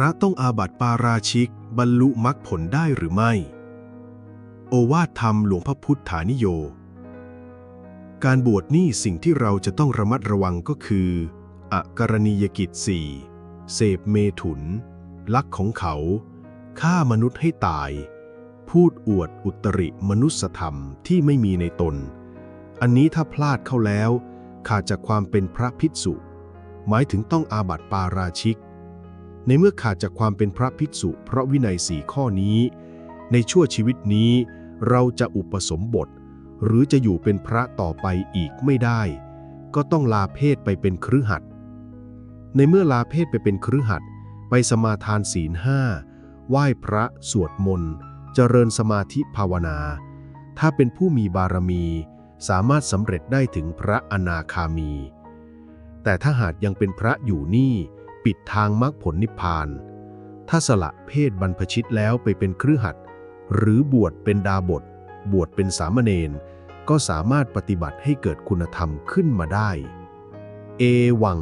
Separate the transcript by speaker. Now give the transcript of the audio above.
Speaker 1: ระต้องอาบัติปาราชิก บรรลุมรรคผลได้หรือไม่ โอวาทธรรมหลวงพระพุทธานิโย การบวชนี่สิ่งที่เราจะต้องระมัดระวังก็คืออกรณียกิจสี่เสพเมถุน ลักของเขา ฆ่ามนุษย์ให้ตาย พูดอวดอุตริมนุสธรรมที่ไม่มีในตน อันนี้ถ้าพลาดเข้าแล้ว ขาดจากความเป็นพระภิกษุ หมายถึงต้องอาบัติปาราชิก ในเมื่อขาดจากความเป็นพระภิกษุ เพราะวินัยสี่ข้อนี้ ในชั่วชีวิตนี้เราจะอุปสมบท หรือจะอยู่เป็นพระต่อไปอีกไม่ได้ ก็ต้องลาเพศไปเป็นครือหัดในเมื่อลาเพศไปเป็นครือหัดไปสมาทานศีลห้าไหว้พระสวดมนต์ เจริญสมาธิภาวนา ถ้าเป็นผู้มีบารมี สามารถสำเร็จได้ถึงพระอนาคามี แต่ถ้าหากยังเป็นพระอยู่นี่ ปิดทางมรรคผลนิพพาน ถ้าสละเพศบรรพชิตแล้วไปเป็นครือหัดหรือบวชเป็นดาบท บวชเป็นสามเณรก็สามารถปฏิบัติให้เกิดคุณธรรมขึ้นมาได้ เอวัง